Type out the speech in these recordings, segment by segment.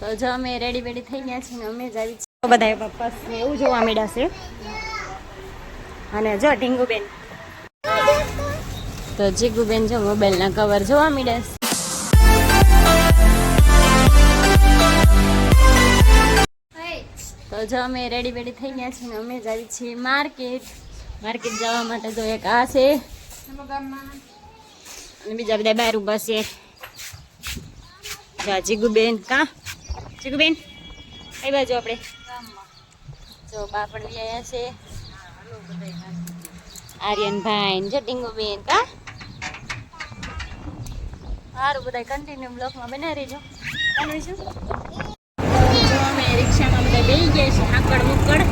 તો જો અમે રેડી બેડી થઈ ગયા છીએ અમે જ આવી છીએ. બધા પપ્પા એવું જોવા મળ્યા છે. અને જો ટીંગુબેન. તો જીગુબેન જો મોબાઈલના કવર જોવા મળ્યા છે. તો જો અમે રેડી બેડી થઈ ગયા છીએ અમે જ આવી છીએ માર્કેટ માર્કેટ જવા માટે તો એક આ છે. અને બીજા બધા બહાર ઊભા છે. જા જીગુબેન કા? જીગુબેન કઈ બાજુ આપણે જો બાપડ બી આવ્યા છે. આર્યનભાઈ જો ટીંગુબેન કા? સારું બધા કન્ટિન્યુ બ્લોકમાં બનાવી રહેજો. જો અમે રિક્ષામાં બધા બેસી ગયા છીએ હાકડ મુકડ.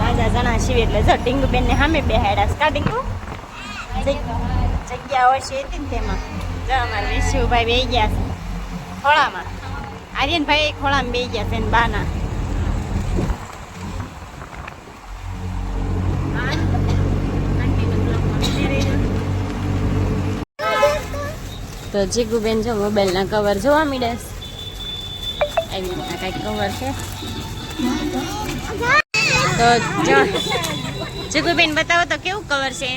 રાજા જણા છીએ એટલે જો ટીંગુબેન ને સામે બેહાડ્યા કા ટીંગુ જગ્યા હોય છે તેમાં. જો અમારા વિશુભાઈ બેસી ગયા છે આર્યનભાઈ ખોળામાં બે ગયા છે બાના. તો જીગુબેન જો મોબાઈલના કવર જોવા મળે છે. કંઈક કવર છે. તો જીગુબેન બતાવો તો કેવું કવર છે?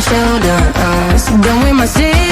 shoulder. Uh, so done with my seat.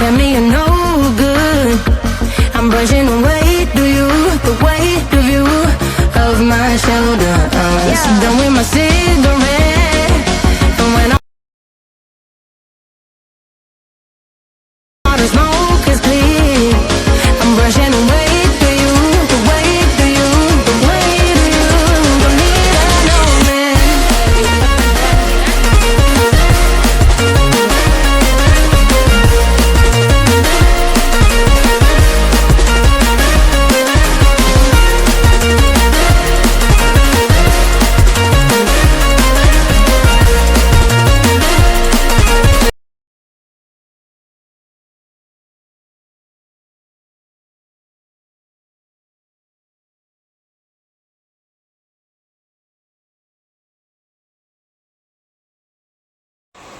Tell me you're no good. I'm brushing away to you, the weight of you, of my shoulders. Done with my cigarette,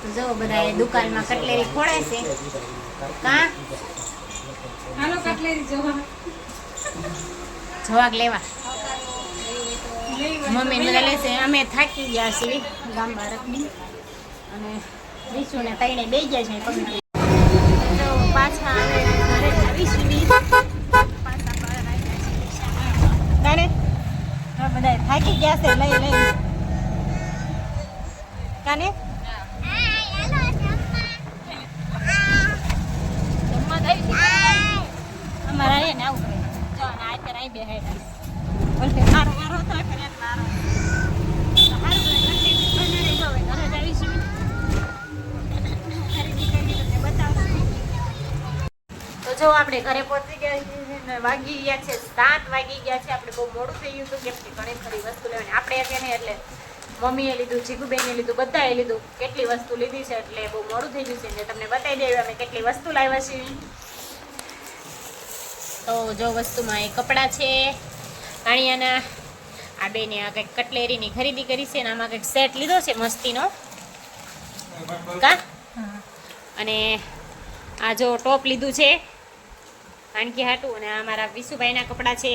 તો જો બધા એ દુકાનમાં કટલેરી ખોળે છે. કા? હાલો કટલેરી જોવા. જવાગ લેવા? મમ્મી બધા લેશે. અમે થાકી ગયા છીએ ગામ બારકની અને વિશુને તઈને બે ગયા છે પગને તો પાછા અમે ઘરે. તારે હવે બધા થાકી ગયા છે. લઈ લઈ. કાને અમારા અહીંયા ને આવું કરે જો અને આ અત્યારે અહીં બેહાડ્યા બોલતે મારો મારો તો કરે ને મારો સારું કરે કંટિન્યુ કરીને રહેજો હવે ઘરે જ આવીશું ખરીદી કરી તો તે બતાવશું તો જો આપણે ઘરે પહોંચી ગયા છીએ વાગી ગયા છે સાત વાગી ગયા છે. આપણે બહુ મોડું થઈ ગયું હતું કેમ કે ઘણી ખરી વસ્તુ લેવાની. આપણે નહીં એટલે મમ્મીએ લીધું જીગુબેને લીધું બધાએ લીધું કેટલી વસ્તુ લીધી છે એટલે બહુ મોડું થઈ ગયું છે એટલે તમને બતાવી દઈએ અમે કેટલી વસ્તુ લાવ્યા છીએ. તો જો વસ્તુમાં એ કપડાં છે કાણિયાના આ બેને આ કંઈક કટલેરીની ખરીદી કરી છે અને આમાં કંઈક સેટ લીધો છે મસ્તીનો. કા? અને આ જો ટોપ લીધું છે. કાણકી હાટું અને આ મારા વિશુભાઈના કપડાં છે.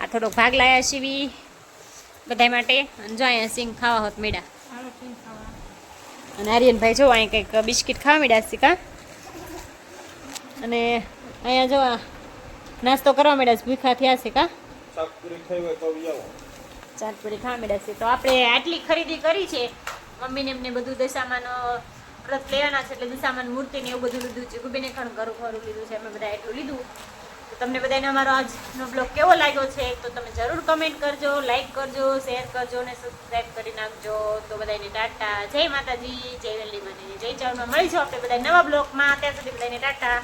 આ થોડોક ભાગ લાયા સીવી બધા માટે. અને જો અહીંયા સિંગ ખાવા હોત મેડા અને આર્યનભાઈ જો અહીં કંઈક બિસ્કિટ ખાવા મેડા છે કા? અને અહીંયા જો નાસ્તો કરવા મેડા છે ભૂખા થયા છે કા? ચાટપુરી ખાવા મેડા છે. તો આપણે આટલી ખરીદી કરી છે. મમ્મીને એમને બધું દશામાન વ્રત લેવાના છે એટલે દિશામાન મૂર્તિ ને એવું બધું લીધું છે. ગુબીને ખણ ઘરું ખરું લીધું છે. અમે બધા એટલું લીધું. તો તમને બધાને અમારો આજનો બ્લોગ કેવો લાગ્યો છે તો તમે જરૂર કમેન્ટ કરજો લાઈક કરજો શેર કરજો અને સબસ્ક્રાઈબ કરી નાખજો. તો બધાને ટાટા. જય માતાજી, જય વેલી માતાજી, જય ચાવમાં મળીશું આપણે બધા નવા બ્લોગમાં. ત્યાં સુધી બધાને ટાટા.